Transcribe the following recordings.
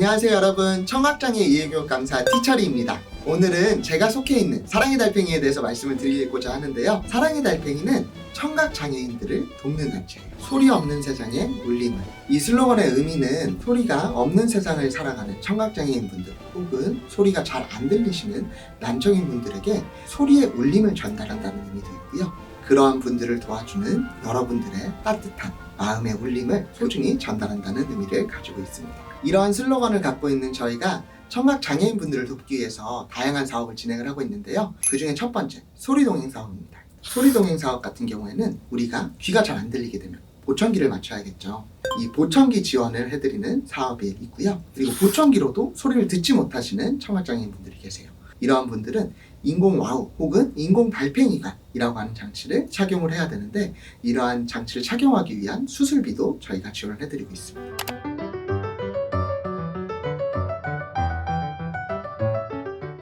안녕하세요 여러분. 청각장애 이해교육 강사 티처리입니다. 오늘은 제가 속해 있는 사랑의 달팽이에 대해서 말씀을 드리고자 하는데요. 사랑의 달팽이는 청각 장애인들을 돕는 단체예요 소리 없는 세상의 울림을 이 슬로건의 의미는 소리가 없는 세상을 살아가는 청각 장애인 분들 혹은 소리가 잘 안 들리시는 난청인 분들에게 소리의 울림을 전달한다는 의미도 있고요. 그러한 분들을 도와주는 여러분들의 따뜻한 마음의 울림을 소중히 전달한다는 의미를 가지고 있습니다. 이러한 슬로건을 갖고 있는 저희가 청각 장애인 분들을 돕기 위해서 다양한 사업을 진행을 하고 있는데요. 그 중에 첫 번째 소리 동행 사업입니다. 소리 동행 사업 같은 경우에는 우리가 귀가 잘 안 들리게 되면 보청기를 맞춰야겠죠. 이 보청기 지원을 해드리는 사업이 있고요. 그리고 보청기로도 소리를 듣지 못하시는 청각장애인 분들이 계세요. 이러한 분들은 인공 와우 혹은 인공 달팽이관이라고 하는 장치를 착용을 해야 되는데 이러한 장치를 착용하기 위한 수술비도 저희가 지원을 해드리고 있습니다.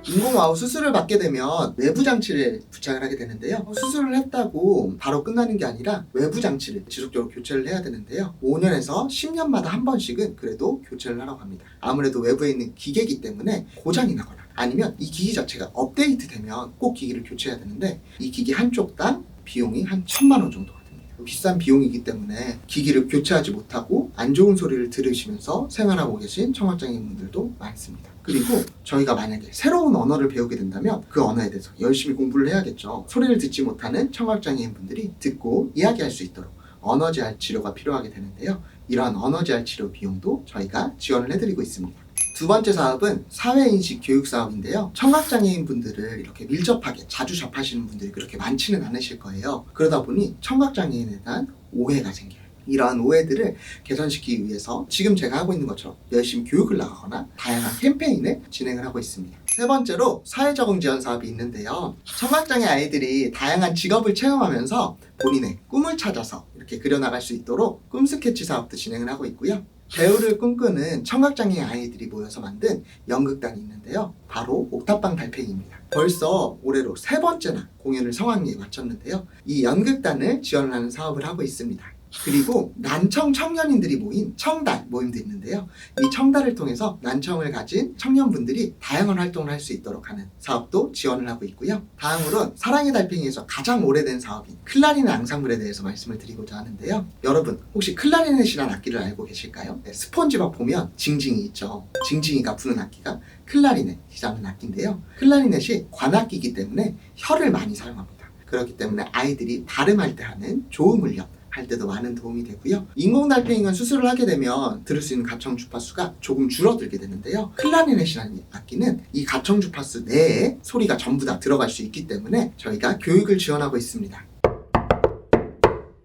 인공 와우 수술을 받게 되면 외부 장치를 부착을 하게 되는데요. 수술을 했다고 바로 끝나는 게 아니라 외부 장치를 지속적으로 교체를 해야 되는데요. 5년에서 10년마다 한 번씩은 그래도 교체를 하라고 합니다. 아무래도 외부에 있는 기계이기 때문에 고장이 나거나 아니면 이 기기 자체가 업데이트 되면 꼭 기기를 교체해야 되는데 이 기기 한쪽당 비용이 한 천만 원 정도가 됩니다. 비싼 비용이기 때문에 기기를 교체하지 못하고 안 좋은 소리를 들으시면서 생활하고 계신 청각장애인분들도 많습니다. 그리고 저희가 만약에 새로운 언어를 배우게 된다면 그 언어에 대해서 열심히 공부를 해야겠죠. 소리를 듣지 못하는 청각장애인분들이 듣고 이야기할 수 있도록 언어 제할 치료가 필요하게 되는데요. 이러한 언어 제할 치료 비용도 저희가 지원을 해드리고 있습니다. 두 번째 사업은 사회인식 교육 사업인데요. 청각장애인 분들을 이렇게 밀접하게 자주 접하시는 분들이 그렇게 많지는 않으실 거예요. 그러다 보니 청각장애인에 대한 오해가 생겨요. 이러한 오해들을 개선시키기 위해서 지금 제가 하고 있는 것처럼 열심히 교육을 나가거나 다양한 캠페인을 진행을 하고 있습니다. 세 번째로 사회적응 지원 사업이 있는데요. 청각장애 아이들이 다양한 직업을 체험하면서 본인의 꿈을 찾아서 이렇게 그려나갈 수 있도록 꿈 스케치 사업도 진행을 하고 있고요. 배우를 꿈꾸는 청각장애 아이들이 모여서 만든 연극단이 있는데요. 바로 옥탑방 달팽이입니다. 벌써 올해로 세 번째나 공연을 성황리에 마쳤는데요. 이 연극단을 지원하는 사업을 하고 있습니다. 그리고 난청 청년인들이 모인 청달 모임도 있는데요. 이 청달을 통해서 난청을 가진 청년분들이 다양한 활동을 할 수 있도록 하는 사업도 지원을 하고 있고요. 다음으로 사랑의 달팽이에서 가장 오래된 사업인 클라리넷 앙상블에 대해서 말씀을 드리고자 하는데요. 여러분 혹시 클라리넷이라는 악기를 알고 계실까요? 네, 스폰지밥 보면 징징이 있죠. 징징이가 부는 악기가 클라리넷이라는 악기인데요. 클라리넷이 관악기이기 때문에 혀를 많이 사용합니다. 그렇기 때문에 아이들이 발음할 때 하는 조음 훈련 할 때도 많은 도움이 되고요. 인공달팽이관 수술을 하게 되면 들을 수 있는 가청 주파수가 조금 줄어들게 되는데요. 클라리넷이라는 악기는 이 가청 주파수 내에 소리가 전부 다 들어갈 수 있기 때문에 저희가 교육을 지원하고 있습니다.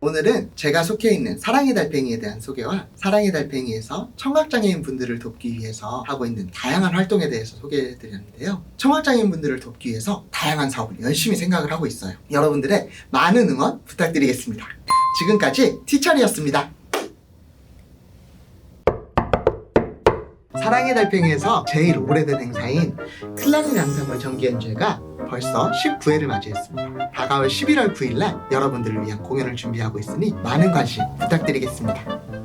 오늘은 제가 속해 있는 사랑의 달팽이에 대한 소개와 사랑의 달팽이에서 청각장애인 분들을 돕기 위해서 하고 있는 다양한 활동에 대해서 소개해 드렸는데요. 청각장애인 분들을 돕기 위해서 다양한 사업을 열심히 생각을 하고 있어요. 여러분들의 많은 응원 부탁드리겠습니다. 지금까지 티처리였습니다. 사랑의 달팽이에서 제일 오래된 행사인 클라린 양상을 정기 연주회가 벌써 19회를 맞이했습니다. 다가올 11월 9일 날 여러분들을 위한 공연을 준비하고 있으니 많은 관심 부탁드리겠습니다.